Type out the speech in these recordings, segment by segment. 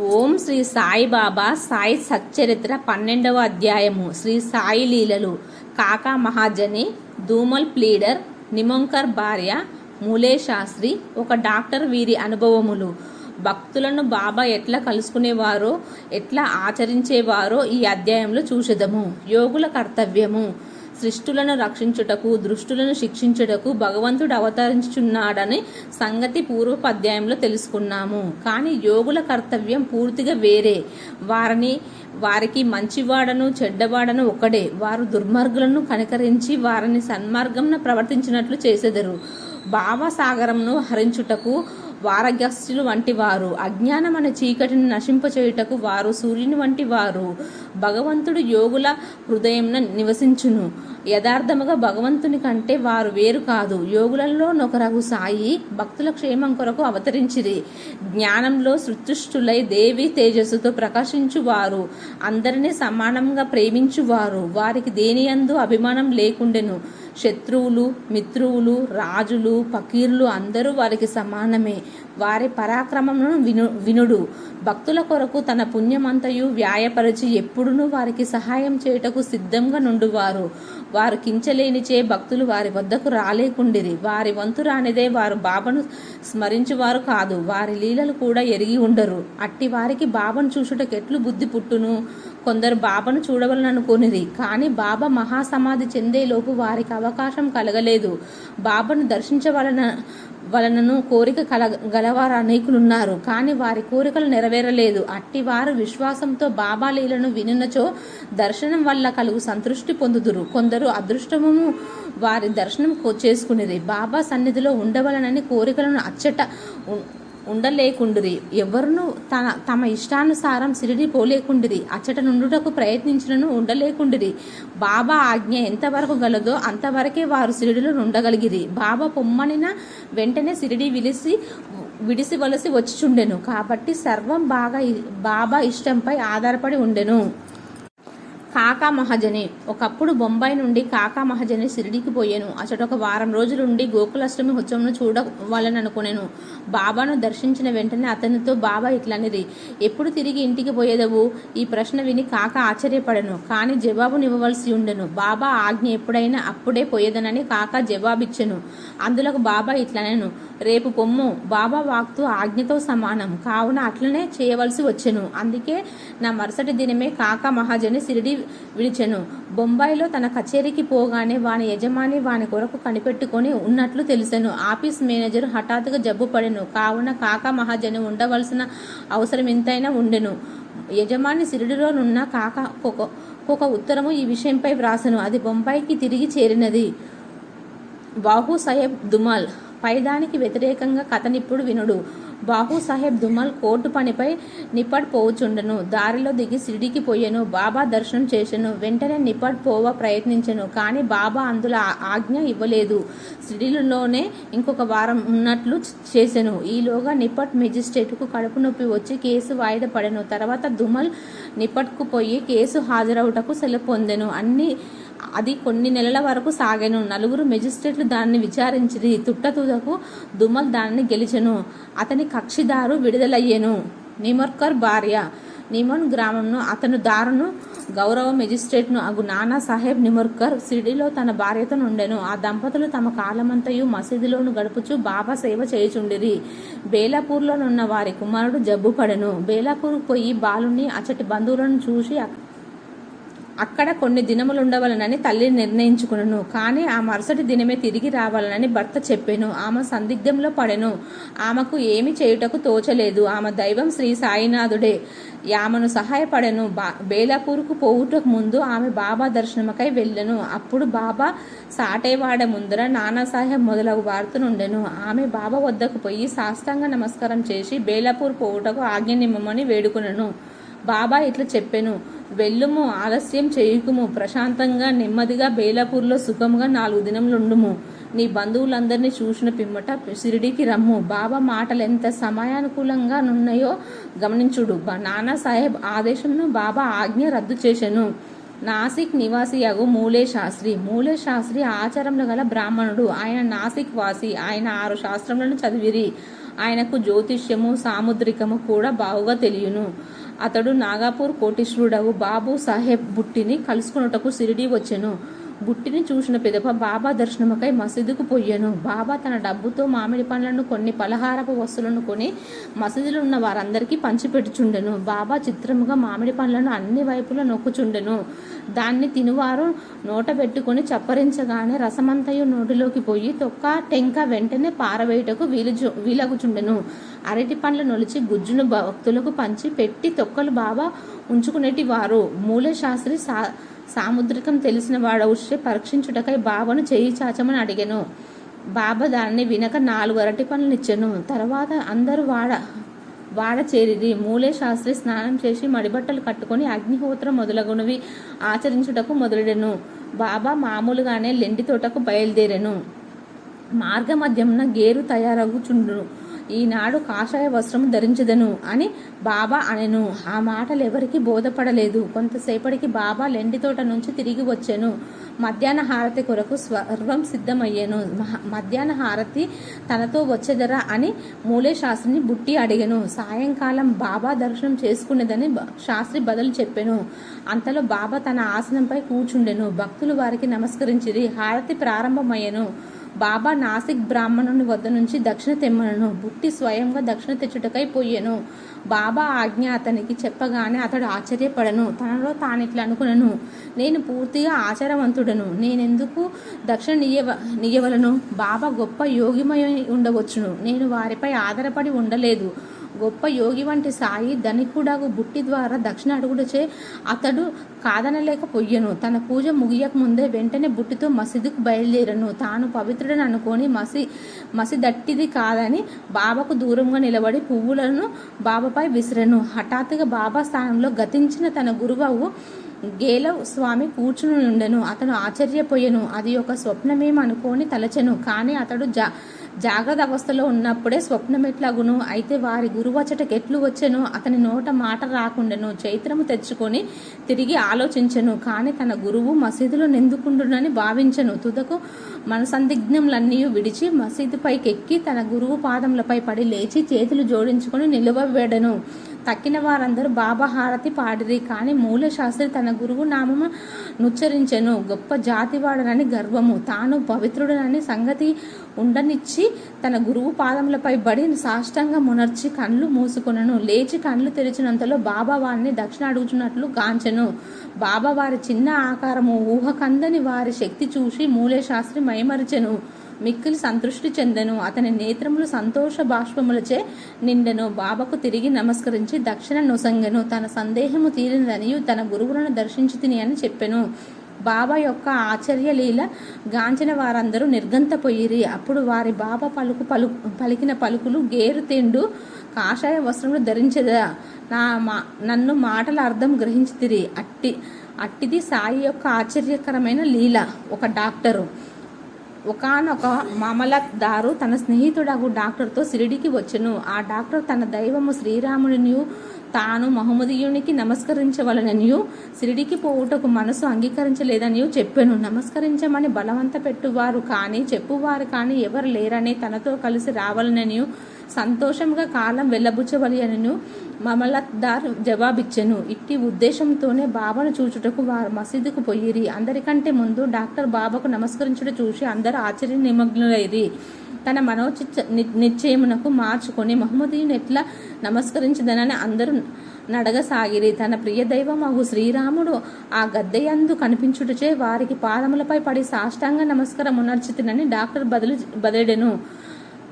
ఓం శ్రీ సాయిబాబా సాయి సచ్చరిత్ర పన్నెండవ అధ్యాయము. శ్రీ సాయి లీలలు. కాకా మహాజని ధూమల్ ప్లీడర్ నిమంకర్ భార్య మూలే శాస్త్రి ఒక డాక్టర్ వీరి అనుభవములు. భక్తులను బాబా ఎట్లా కలుసుకునేవారో ఎట్లా ఆచరించేవారో ఈ అధ్యాయంలో చూసేదము యోగుల కర్తవ్యము. సృష్టులను రక్షించుటకు దృష్టులను శిక్షించుటకు భగవంతుడు అవతరించుచున్నాడని సంగతి పూర్వపు అధ్యాయంలో తెలుసుకున్నాము. కానీ యోగుల కర్తవ్యం పూర్తిగా వేరే. వారిని వారికి మంచివాడను చెడ్డవాడను ఒకడే. వారు దుర్మార్గులను కనికరించి వారిని సన్మార్గంన ప్రవర్తించినట్లు చేసెదరు. భావసాగరంను హరించుటకు వారగస్టులు వంటి వారు. అజ్ఞానం అనే చీకటిని నశింపచేయుటకు వారు సూర్యుని వంటి వారు. భగవంతుడు యోగుల హృదయంన నివసించును. యథార్థముగా భగవంతుని కంటే వారు వేరు కాదు. యోగులలో నొకరగు సాయి భక్తుల క్షేమం కొరకు అవతరించిరి. జ్ఞానంలో సృతుష్టులై దేవి తేజస్సుతో ప్రకాశించువారు. అందరినీ సమానంగా ప్రేమించువారు. వారికి దేనియందు అభిమానం లేకుండెను. శత్రువులు మిత్రువులు రాజులు ఫకీర్లు అందరూ వారికి సమానమే. వారి పరాక్రమమును విను వినుడు. భక్తుల కొరకు తన పుణ్యమంతయు వ్యాయపరిచి ఎప్పుడునూ వారికి సహాయం చేయుటకు సిద్ధంగా నుండువారు. వారు కించలేనిచే భక్తులు వారి వద్దకు రాలేకుండిరి. వారి వంతు రానిదే వారు బాబను స్మరించువారు కాదు. వారి లీలలు కూడా ఎరిగి ఉండరు. అట్టి వారికి బాబను చూసుటకెట్లు బుద్ధి పుట్టును? కొందరు బాబాను చూడవలననుకునిది కానీ బాబా మహాసమాధి చెందేలోపు వారికి అవకాశం కలగలేదు. బాబాను దర్శించవలన వలనను కోరిక కలగ గలవారు అనేకులున్నారు. కానీ వారి కోరికలు నెరవేరలేదు. అట్టి వారు విశ్వాసంతో బాబా లీలను వినునచో దర్శనం వల్ల కలుగు సంతృష్టి పొందుదురు. కొందరు అదృష్టము వారి దర్శనం చేసుకునేది బాబా సన్నిధిలో ఉండవలనని కోరికలను అచ్చట ఉండలేకుండిరి. ఎవరును తన తమ ఇష్టానుసారం సిరిడి పోలేకుండిరి. అచ్చట నుండుటకు ప్రయత్నించినను ఉండలేకుండిరి. బాబా ఆజ్ఞ ఎంతవరకు గలదో అంతవరకే వారు సిరిడిలో ఉండగలిగిరి బాబా పొమ్మనిన వెంటనే సిరిడి విలిసి విడిసివలసి వచ్చిచుండెను. కాబట్టి సర్వం బాగా బాబా ఇష్టంపై ఆధారపడి ఉండెను. కాకా మహాజని. ఒకప్పుడు బొంబాయి నుండి కాకా మహాజని సిరిడికి పోయాను. అచట ఒక వారం రోజులుండి గోకులాష్టమి చూడవాలని అనుకున్నాను బాబాను దర్శించిన వెంటనే అతనితో బాబా ఇట్లనిది. ఎప్పుడు తిరిగి ఇంటికి పోయేదవు ఈ ప్రశ్న విని కాక ఆశ్చర్యపడను. కానీ జవాబునివ్వవలసి ఉండెను. బాబా ఆజ్ఞ ఎప్పుడైనా అప్పుడే పోయేదనని కాక జవాబిచ్చెను. అందులో బాబా ఇట్లనేను. రేపు పొమ్ము. బాబా వాక్తు ఆజ్ఞతో సమానం. కావున అట్లనే చేయవలసి వచ్చెను. అందుకే నా మరుసటి దినమే కాకా మహాజని సిరిడి విడిచెను. బొంబాయిలో తన కచేరీకి పోగానే వాని యజమాని వాని కొరకు కనిపెట్టుకొని ఉన్నట్లు తెలిసెను. ఆఫీస్ మేనేజర్ హఠాత్తుగా జబ్బు పడెను. కావున కాకా మహాజను ఉండవలసిన అవసరం ఎంతైనా ఉండెను. యజమాని సిరిడిలోనున్న కాక ఒక ఒక ఉత్తరము ఈ విషయంపై వ్రాసెను. అది బొంబాయికి తిరిగి చేరినది. బాహు సాహెబ్ దుమాల్. పైదానికి వ్యతిరేకంగా కథనిప్పుడు వినుడు. బాహు సాహెబ్ కోర్టు పనిపై నిప్పట్ పోవుచుండెను దారిలో దిగి సిడికి పోయెను బాబా దర్శనం చేసెను. వెంటనే నిప్పట్ పోవ ప్రయత్నించెను. కానీ బాబా అందులో ఆజ్ఞ ఇవ్వలేదు. సిడిలోనే ఇంకొక వారం ఉన్నట్లు చేసెను. ఈలోగా నిప్పట్ మెజిస్ట్రేట్కు కడుపు నొప్పి వచ్చి కేసు వాయిదా పడెను. తర్వాత దుమల్ నిప్పట్కు పోయి కేసు హాజరవుటకు సెలవు పొందెను. అన్ని అది కొన్ని నెలల వరకు సాగెను. నలుగురు మెజిస్ట్రేట్లు దాన్ని విచారించిరి. తుట్టతుదకు దుమల్ దానిని గెలిచెను. అతని కక్షిదారు విడుదలయ్యెను. నిమర్కర్ భార్య. నిమోన్ గ్రామంను అతను దారును గౌరవ మెజిస్ట్రేట్ను అగు నానా సాహెబ్ నిమర్కర్ సిడిలో తన భార్యతో నుండెను. ఆ దంపతులు తమ కాలమంతయు మసీదులోను గడుపుచు బాబా సేవ చేయుచుండిరి. బేలాపూర్లోనున్న వారి కుమారుడు జబ్బు పడెను. బేలాపూర్ పోయి బాలుని అచ్చటి బంధువులను చూసి అక్కడ కొన్ని దినములుండవలనని తల్లి నిర్ణయించుకును. కానీ ఆ మరుసటి దినమే తిరిగి రావాలనని భర్త చెప్పాను. ఆమె సందిగ్ధంలో పడెను. ఆమెకు ఏమి చేయుటకు తోచలేదు. ఆమె దైవం శ్రీ సాయినాథుడే. ఆమెను సహాయపడెను. బా బేలాపూర్కు పోవుటకు ముందు ఆమె బాబా దర్శనమకై వెళ్ళను. అప్పుడు బాబా సాటేవాడ ముందర నానాసాహెబ్ మొదలగు వార్త నుండెను. ఆమె బాబా వద్దకు పోయి సాష్టాంగ నమస్కారం చేసి బేలాపూర్ పోవుటకు ఆజ్ఞ నిమ్మమని వేడుకునను. బాబా ఇట్లా చెప్పెను. వెళ్ళుము ఆలస్యం చేయుకుము ప్రశాంతంగా నెమ్మదిగా బేలాపూర్లో సుఖంగా నాలుగు దినములుండుము నీ బంధువులందరినీ చూసిన పిమ్మట షిరిడీకి రమ్ము. బాబా మాటలు ఎంత సమయానుకూలంగా నున్నాయో గమనించుడు. బ- నానా సాహెబ్ ఆదేశంను బాబా ఆజ్ఞ రద్దు చేశాను. నాసిక్ నివాసి అగు మూలే శాస్త్రి మూలే శాస్త్రి ఆచారంలో గల బ్రాహ్మణుడు. ఆయన నాసిక్ వాసి. ఆయన ఆరు శాస్త్రములను చదివిరి. ఆయనకు జ్యోతిష్యము సాముద్రికము కూడా బావుగా తెలియను. అతడు నాగాపూర్ కోటీశ్వరుడవు బాబు సాహెబ్ బుట్టిని కలుసుకున్నటకు సిరిడి వచ్చెను. బుట్టిని చూసిన పిదప బాబా దర్శనముకై మసీదుకు పోయాను బాబా తన డబ్బుతో మామిడి పండ్లను కొన్ని పలహారపు వస్తువులను కొని మసీదులో ఉన్న వారందరికీ పంచిపెట్టుచుండెను. బాబా చిత్రముగా మామిడి పండ్లను అన్ని వైపులా నొక్కుచుండెను. దాన్ని తినువారు నోట పెట్టుకొని చప్పరించగానే రసమంతయు నోటిలోకి పోయి తొక్క టెంక వెంటనే పారవేయుటకు వీలు వీలగుచుండెను. అరటి పండ్ల నొలిచి గుజ్జును భక్తులకు పంచి పెట్టి తొక్కలు బాబా ఉంచుకునేటి వారు మూల శాస్త్రి సా సాముద్రికం తెలిసిన వాడవుషే పరీక్షించుటకై బాబాను చేయి చాచమని అడిగాను. బాబా దాన్ని వినక నాలుగు అరటి పనులనిచ్చాను తర్వాత అందరూ వాడ వాడ చేరిది మూలే శాస్త్రి స్నానం చేసి మడిబట్టలు కట్టుకొని అగ్నిహోత్రం మొదలగునవి ఆచరించుటకు మొదలెడెను. బాబా మామూలుగానే లెండి తోటకు బయలుదేరెను. మార్గమధ్యమున గేరు తయారగుచుండును. ఈనాడు కాషాయ వస్త్రము ధరించదను అని బాబా అనెను. ఆ మాటలు ఎవరికి బోధపడలేదు. కొంతసేపటికి బాబా లెండితోట నుంచి తిరిగి వచ్చాను. మధ్యాహ్న హారతి కొరకు స్వర్వం సిద్ధమయ్యాను. మధ్యాహ్న హారతి తనతో వచ్చేదరా అని మూలే శాస్త్రిని బుట్టి అడిగాను. సాయంకాలం బాబా దర్శనం చేసుకునేదని శాస్త్రి బదులు చెప్పాను. అంతలో బాబా తన ఆసనంపై కూర్చుండెను. భక్తులు వారికి నమస్కరించిరి. హారతి ప్రారంభమయ్యాను. బాబా నాసిక్ బ్రాహ్మణుని వద్ద నుంచి దక్షిణ తెమ్మనను బుట్టి స్వయంగా దక్షిణ తెచ్చుటకై పోయాను. బాబా ఆజ్ఞ అతనికి చెప్పగానే అతడు ఆశ్చర్యపడను. తనలో తాను ఇట్లా అనుకునను. నేను పూర్తిగా ఆచారవంతుడను. నేనెందుకు దక్షిణ నియవ నియవలను? బాబా గొప్ప యోగిమయ ఉండవచ్చును. నేను వారిపై ఆధారపడి ఉండలేదు. గొప్ప యోగి వంటి సాయి ధనికుడగు బుట్టి ద్వారా దక్షిణ అడుగుడచే అతడు కాదనలేకపోయాను తన పూజ ముగియక ముందే వెంటనే బుట్టితో మసీదుకు బయలుదేరను. తాను పవిత్రుడని అనుకొని మసి మసిదట్టిది కాదని బాబాకు దూరంగా నిలబడి పువ్వులను బాబాపై విసిరను. హఠాత్తుగా బాబా స్థానంలో గతించిన తన గురువు గేలవ్ స్వామి కూర్చుని ఉండెను అతను ఆశ్చర్యపోయెను. అది ఒక స్వప్నమేమనుకోని తలచెను. కానీ అతడు జా జాగ్రత్త అవస్థలో ఉన్నప్పుడే స్వప్నమెట్లాగును అయితే వారి గురువచటకు ఎట్లు వచ్చెను? అతని నోట మాట రాకుండెను. చైత్రము తెచ్చుకొని తిరిగి ఆలోచించెను. కానీ తన గురువు మసీదులో నిందుకుండునని భావించెను. తుదకు మనసందిగ్ధంలన్నీ విడిచి మసీదు ఎక్కి తన గురువు పాదములపై పడి లేచి చేతులు జోడించుకొని నిలువబెడను. తక్కిన వారందరూ బాబా హారతి పాడిరి. కానీ మూల శాస్త్రి తన గురువు నామము నుచ్చరించెను. గొప్ప జాతివాడనని గర్వము. తాను పవిత్రుడనని సంగతి ఉండనిచ్చి తన గురువు పాదములపై బడి సాష్టంగా మునర్చి కళ్ళు మూసుకొనను. లేచి కండ్లు తెరిచినంతలో బాబా వారిని దక్షిణ అడుగుచున్నట్లు గాంచెను. బాబా వారి చిన్న ఆకారము ఊహకందని వారి శక్తి చూసి మూలే శాస్త్రి మైమరిచెను. మిక్కిలి సంతృష్టి చెందెను. అతని నేత్రములు సంతోష బాష్పములచే నిండెను. బాబాకు తిరిగి నమస్కరించి దక్షిణ నొసంగెను. తన సందేహము తీరినదనియు తన గురువులను దర్శించి తిని అని చెప్పెను. బాబా యొక్క ఆశ్చర్యలీల గాంచిన వారందరూ నిర్గంతపోయిరి అప్పుడు వారి బాబా పలుకు పలు పలికిన పలుకులు గేరు తిండు కాషాయ వస్త్రములు ధరించదా. నా మా నన్ను మాటల అర్థం గ్రహించితిరి. అట్టి అట్టిది సాయి యొక్క ఆశ్చర్యకరమైన లీల. ఒక డాక్టరు. ఒకనొక మామలదారు తన స్నేహితుడగు డాక్టర్తో సిరిడికి వచ్చెను. ఆ డాక్టర్ తన దైవము శ్రీరాముడిని తాను మహమ్మదీయునికి నమస్కరించవలననియు సిరిడికి పోవుటకు మనసు అంగీకరించలేదనియు చెప్పాను. నమస్కరించమని బలవంత పెట్టువారు కానీ చెప్పువారు కానీ ఎవరు లేరని తనతో కలిసి రావాలననియు సంతోషంగా కాలం వెళ్ళబుచ్చవలనను మమలత్దార్ జవాబిచ్చెను. ఇట్టి ఉద్దేశంతోనే బాబాను చూచుటకు వారు మసీదుకు పోయిరి. అందరికంటే ముందు డాక్టర్ బాబాకు నమస్కరించుట చూసి అందరూ ఆశ్చర్య నిమగ్నులైరి తన మనోచి నిశ్చయమునకు మార్చుకొని మహమ్మదీయుని ఎట్లా నమస్కరించదనని అందరూ నడగసాగిరి. తన ప్రియ దైవమగు శ్రీరాముడు ఆ గద్దెయందు కనిపించుటచే వారికి పాదములపై పడి సాష్టాంగ నమస్కారం ఉనర్చితినని డాక్టర్ బదులు బదిలెడెను.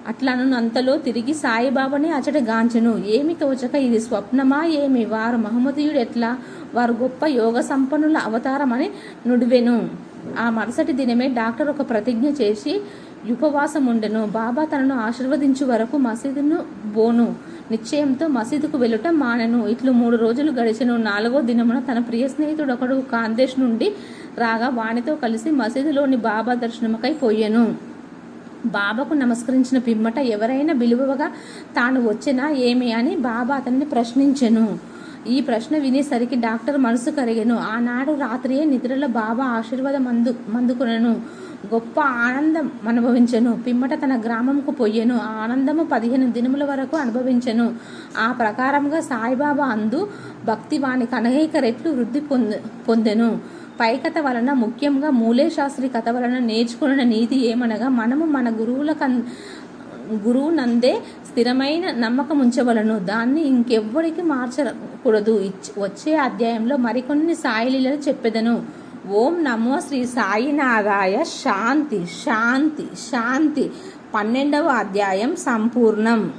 అట్లను అంతలో తిరిగి సాయిబాబాని అచట గాంచెను. ఏమి తోచక ఇది స్వప్నమా? ఏమి? వారు మహమ్మదీయుడు ఎట్లా? వారు గొప్ప యోగ సంపన్నుల అవతారమని నుడివెను. ఆ మరుసటి దినమే డాక్టర్ ఒక ప్రతిజ్ఞ చేసి ఉపవాసం ఉండెను బాబా తనను ఆశీర్వదించు వరకు మసీదును బోను. నిశ్చయంతో మసీదుకు వెళ్ళుట మానెను. ఇట్లు మూడు రోజులు గడిచెను. నాలుగో దినమున తన ప్రియ స్నేహితుడు ఒకడు కాందేశ్ నుండి రాగా వానితో కలిసి మసీదులోని బాబా దర్శనముకై పోయాను. బాబాకు నమస్కరించిన పిమ్మట ఎవరైనా విలువగా తాను వచ్చినా ఏమి అని బాబా అతనిని ప్రశ్నించెను. ఈ ప్రశ్న వినేసరికి డాక్టర్ మనసు కరిగెను. ఆనాడు రాత్రియే నిద్రలో బాబా ఆశీర్వాదం అందు అందుకునను గొప్ప ఆనందం అనుభవించెను. పిమ్మట తన గ్రామంకు పొయ్యెను ఆ ఆనందము పదిహేను దినముల వరకు అనుభవించెను. ఆ ప్రకారంగా సాయిబాబా అందు భక్తి వానికి అనేక రెట్లు వృద్ధి పొంద పొందెను. పై కథ వలన ముఖ్యంగా మూలే శాస్త్రి కథ వలన నేర్చుకున్న నీతి ఏమనగా మనము మన గురువుల కన్ గురువు నందే స్థిరమైన నమ్మకం ఉంచవలను దాన్ని ఇంకెవ్వడికి మార్చకూడదు. వచ్చే అధ్యాయంలో మరికొన్ని సాయిలీలలు చెప్పెదను. ఓం నమో శ్రీ సాయినాథాయ శాంతి శాంతి శాంతి. పన్నెండవ అధ్యాయం సంపూర్ణం.